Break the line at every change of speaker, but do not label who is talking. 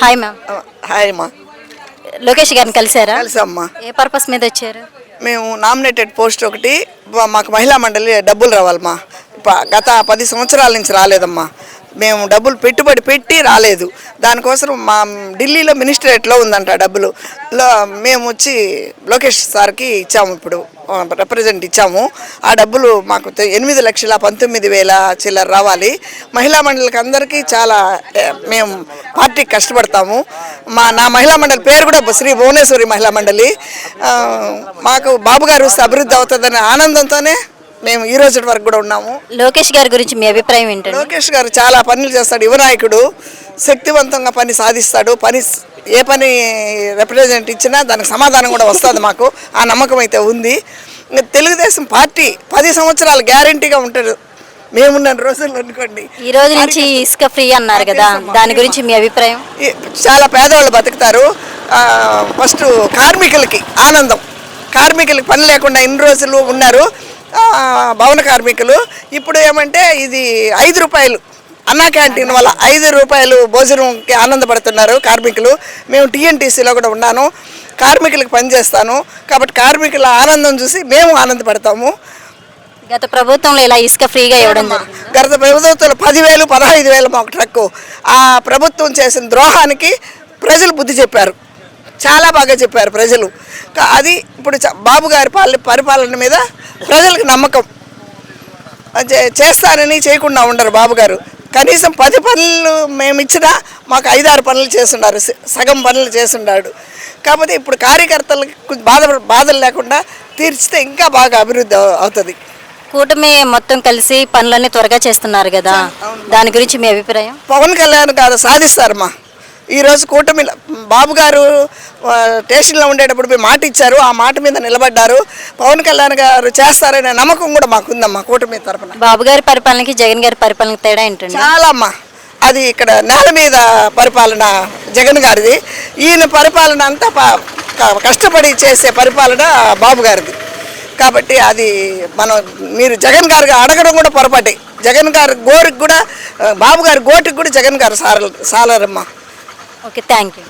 Hi ma'am
hi అమ్మా
లోకేష్ గారిని కలిసారా?
కలిసమ్మా.
ఏ purpose మీద వచ్చారు?
మేము నామినేటెడ్ పోస్ట్ ఒకటి మాకు మహిళా మండలి డబ్బులు రావాలమ్మా. గత పది సంవత్సరాల నుంచి రాలేదమ్మా. మేము డబ్బులు పెట్టుబడి పెట్టి రాలేదు. దానికోసం మా ఢిల్లీలో మినిస్టరేట్లో ఉందంట డబ్బులు. లో మేము వచ్చి లోకేష్ సార్కి ఇచ్చాము ఇప్పుడు రిప్రజెంట్ ఇచ్చాము. ఆ డబ్బులు మాకు ఎనిమిది లక్షల పంతొమ్మిది వేల చిల్లర రావాలి. మహిళా మండలికి అందరికీ చాలా మేము పార్టీకి కష్టపడతాము. మా నా మహిళా మండలి పేరు కూడా శ్రీ భువనేశ్వరి మహిళా మండలి. మాకు బాబు గారు వస్తే అభివృద్ధి అవుతుందనే ఆనందంతోనే మేము ఈ రోజు వరకు కూడా ఉన్నాము.
లోకేష్ గారి గురించి మీ అభిప్రాయం ఏంటండి?
లోకేష్ గారు చాలా పనులు చేస్తాడు యువనాయకుడు. శక్తివంతంగా పని సాధిస్తాడు. పని ఏ పని రిప్రజెంట్ ఇచ్చినా దానికి సమాధానం కూడా వస్తుంది మాకు. ఆ నమ్మకం అయితే ఉంది. తెలుగుదేశం పార్టీ పది సంవత్సరాలు గ్యారంటీగా ఉంటాడు మేమున్న రోజుల్లో అనుకోండి.
ఈ రోజు నుంచి ఇసుక ఫ్రీ అన్నారు కదా. దాని గురించి మీ అభిప్రాయం?
చాలా పేదవాళ్ళు బతుకుతారు. ఫస్ట్ కార్మికులకి ఆనందం. కార్మికులకి పని లేకుండా ఇన్ని రోజులు ఉన్నారు. భవన కార్మికులు. ఇప్పుడు ఏమంటే ఇది ఐదు రూపాయలు. అన్నా క్యాంటీన్ వల్ల ఐదు రూపాయలు భోజనంకి ఆనందపడుతున్నారు కార్మికులు. మేము టీఎన్టీసీలో కూడా ఉన్నాను. కార్మికులకు పనిచేస్తాను కాబట్టి కార్మికుల ఆనందం చూసి మేము ఆనందపడతాము.
గత ప్రభుత్వంలో ఇలా ఇసుక ఫ్రీగా ఇవ్వడం
గత ప్రభుత్వంలో పదివేలు పదహైదు వేలు మాకు ట్రక్కు. ఆ ప్రభుత్వం చేసిన ద్రోహానికి ప్రజలు బుద్ధి చెప్పారు. చాలా బాగా చెప్పారు ప్రజలు. అది ఇప్పుడు బాబు గారి పాలన పరిపాలన మీద ప్రజలకు నమ్మకం. చేస్తారని చేయకుండా ఉండరు బాబు గారు. కనీసం పది పనులు మేము ఇచ్చినా మాకు ఐదారు పనులు చేస్తున్నారు సగం పనులు చేస్తున్నాడు కాకపోతే ఇప్పుడు కార్యకర్తలకు కొంచెం బాధ బాధలు లేకుండా తీర్చితే ఇంకా బాగా అభివృద్ధి అవు- అవుతుంది.
కూటమి మొత్తం కలిసి పనులన్నీ త్వరగా చేస్తున్నారు కదా. దాని గురించి మీ అభిప్రాయం?
పవన్ కళ్యాణ్ గారు సాధిస్తారమ్మా. ఈరోజు కూటమి బాబు గారు స్టేషన్లో ఉండేటప్పుడు మీరు మాట ఇచ్చారు. ఆ మాట మీద నిలబడ్డారు. పవన్ కళ్యాణ్ గారు చేస్తారనే నమ్మకం కూడా మాకుందమ్మా కూటమి తరపున.
బాబు గారి పరిపాలనకి జగన్ గారి పరిపాలనకి తేడా ఏంటండి?
చాలా అమ్మా అది ఇక్కడ నేల మీద పరిపాలన జగన్ గారిది. ఈయన పరిపాలన అంతా కష్టపడి చేసే పరిపాలన బాబు గారిది. కాబట్టి అది మనం మీరు జగన్ గారికి అడగడం కూడా పొరపాటే. జగన్ గారి గోరికి కూడా బాబు గారి గోటికి కూడా జగన్ గారు సార సాలరమ్మా.
Okay, thank
you.